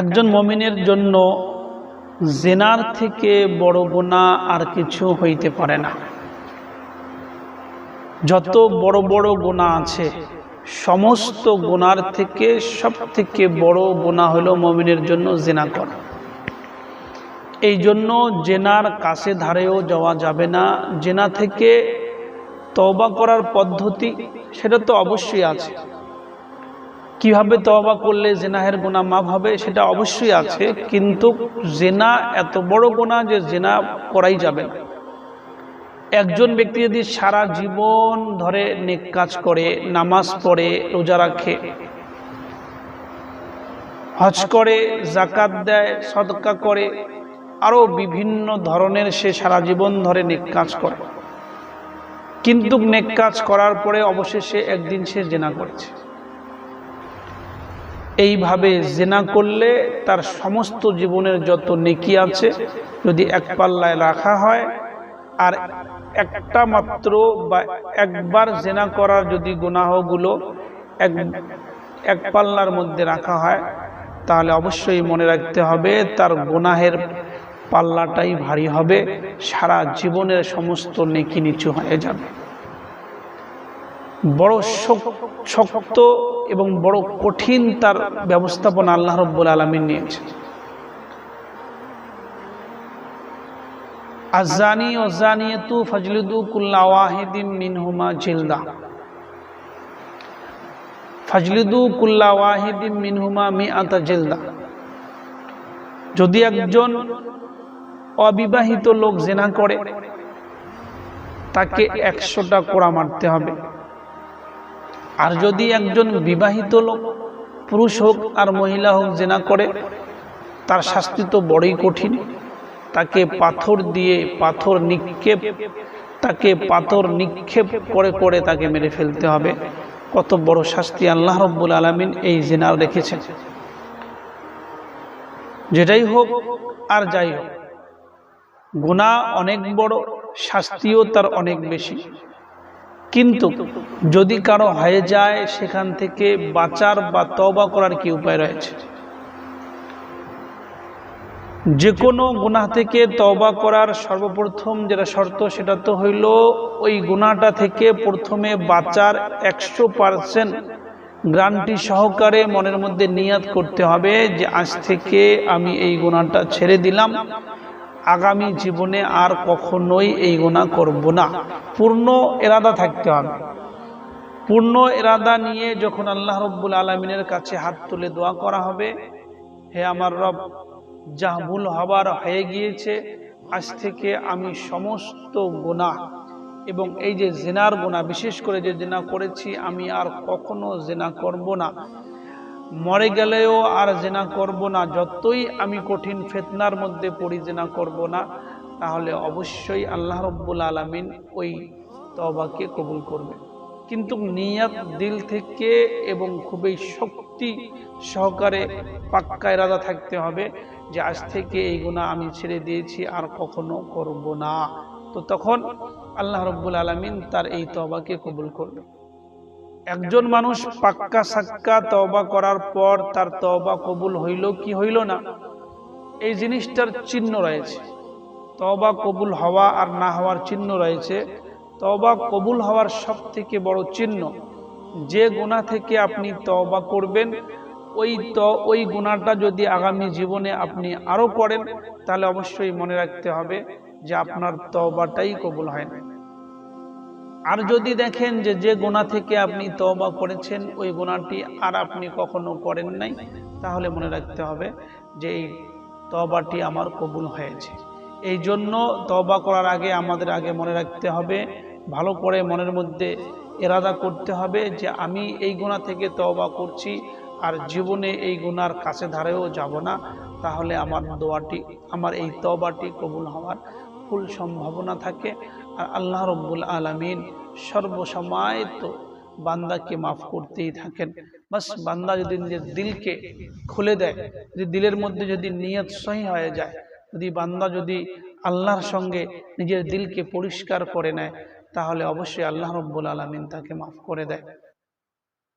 একজন মমিনের জন্য জেনার থেকে বড় গোনা আর কিছু হইতে পারে না। যত বড় বড় গোনা আছে, সমস্ত গোনার থেকে সব থেকে বড় গোনা হলো মমিনের জন্য জেনা করা। এই জন্য জেনার কাছে ধারেও যাওয়া যাবে না। জেনা থেকে তওবা করার পদ্ধতি, সেটা তো অবশ্যই আছে। কীভাবে তওবা করলে জেনাহের গোনা মাফ হবে সেটা অবশ্যই আছে, কিন্তু জেনা এত বড় গোনা যে জেনা করাই যাবে একজন ব্যক্তি যদি সারা জীবন ধরে নেক কাজ করে, নামাজ পড়ে, রোজা রাখে, হজ করে জাকাত দেয়, সদকা করে আরও বিভিন্ন ধরনের সে সারা জীবন ধরে নেক কাজ করে। কিন্তু নেক কাজ করার পরে অবশেষে একদিন সে জেনা করেছে। এইভাবে জেনা করলে তার সমস্ত জীবনের যত নেকি আছে, যদি এক পাল্লায় রাখা হয়, আর একটা মাত্র বা একবার জেনা করার যদি গুনাহগুলো এক এক পাল্লার মধ্যে রাখা হয়, তাহলে অবশ্যই মনে রাখতে হবে তার গুনাহের পাল্লাটাই ভারী হবে, সারা জীবনের সমস্ত নেকি নিচু হয়ে যাবে। বড় শক্ত এবং বড় কঠিন তার ব্যবস্থাপনা আল্লাহ রব্বুল আলমিন নিয়েছে আজানি ও জানিয়তু ফজলুদু কুল্লা মিনহুমা জিলদা। ফজলুদু কুল্লা ওয়াহিদিম মিনহুমা মি আতা জিলদা। যদি একজন অবিবাহিত লোক জেনা করে, তাকে একশোটা কোড়া মারতে হবে। আর যদি একজন বিবাহিত লোক, পুরুষ হোক আর মহিলা হোক জেনা করে, তার শাস্তি তো বড়ই কঠিন। তাকে পাথর দিয়ে পাথর নিক্ষেপ, তাকে পাথর নিক্ষেপ করে করে তাকে মেরে ফেলতে হবে। কত বড় শাস্তি আল্লাহ রব্বুল আলমিন এই জেনার রেখেছেন। যেটাই হোক আর যাই হোক গুণা অনেক বড়, শাস্তিও তার অনেক বেশি। কিন্তু যদি কারও হয়ে যায়, সেখান থেকে বাঁচার বা তবা করার কি উপায় রয়েছে? যে কোনো গুনাহ থেকে তবা করার সর্বপ্রথম যেটা শর্ত, সেটা তো হইল ওই গুণাটা থেকে প্রথমে বাঁচার একশো পারসেন্ট গ্রান্টি সহকারে মনের মধ্যে নিয়াত করতে হবে যে, আজ থেকে আমি এই গুণাটা ছেড়ে দিলাম। আগামী জীবনে আর কখনোই এই গোনা করব না। পূর্ণ এরাদা থাকতে হবে। পূর্ণ এরাদা নিয়ে যখন আল্লাহ রব্বুল আলমিনের কাছে হাত তুলে দোয়া করা হবে, হে আমার রব, যা ভুল হবার হয়ে গিয়েছে, আজ থেকে আমি সমস্ত গোনা এবং এই যে জেনার গোনা বিশেষ করে যে জেনা করেছি, আমি আর কখনো জেনা করব না। মরে গেলেও আর জেনা করব না, যতই আমি কঠিন ফেতনার মধ্যে পড়ি জেনা করব না, তাহলে অবশ্যই আল্লাহ রব্বুল আলমিন ওই তবাকে কবুল করবে। কিন্তু নিয়াত দিল থেকে এবং খুবই শক্তি সহকারে পাক্কা ইরাদা থাকতে হবে যে আজ থেকে এই গুণা আমি ছেড়ে দিয়েছি, আর কখনো করব না। তো তখন আল্লাহ রব্বুল আলমিন তার এই তবাকে কবুল করবে। একজন মানুষ পাক্কা সাক্কা তবা করার পর তার তবা কবুল হইল কি হইল না? এই জিনিসটার চিহ্ন রয়েছে। তবা কবুল হওয়া আর না হওয়ার চিহ্ন রয়েছে। তবা কবুল হওয়ার সব থেকে বড় চিহ্ন, যে গুণা থেকে আপনি তবা করবেন, ওই ত, ওই গুণাটা যদি আগামী জীবনে আপনি আরও করেন, তাহলে অবশ্যই মনে রাখতে হবে যে আপনার তবাটাই কবুল হয় না। আর যদি দেখেন যে যে গোনা থেকে আপনি তবা করেছেন, ওই গোনাটি আর আপনি কখনো করেন নাই, তাহলে মনে রাখতে হবে যে এই তবাটি আমার কবুল হয়েছে। এই জন্য তবা করার আগে আমাদের আগে মনে রাখতে হবে, ভালো করে মনের মধ্যে এরাদা করতে হবে যে আমি এই গোনা থেকে তবা করছি আর জীবনে এই গুনার কাছে ধারেও যাব না, তাহলে আমার দোয়াটি, আমার এই তবাটি কবুল হওয়ার ফুল সম্ভাবনা থাকে। আর আল্লাহ রব্বুল আলমিন সর্বসময় তো বান্দাকে মাফ করতেই থাকেন। বাস বান্দা যদি নিজের দিলকে খুলে দেয়, যদি দিলের মধ্যে যদি নিয়ত সহি হয়ে যায়, যদি বান্দা যদি আল্লাহর সঙ্গে নিজের দিলকে পরিষ্কার করে নেয়, তাহলে অবশ্যই আল্লাহ রব্বুল আলমিন তাকে মাফ করে দেয়।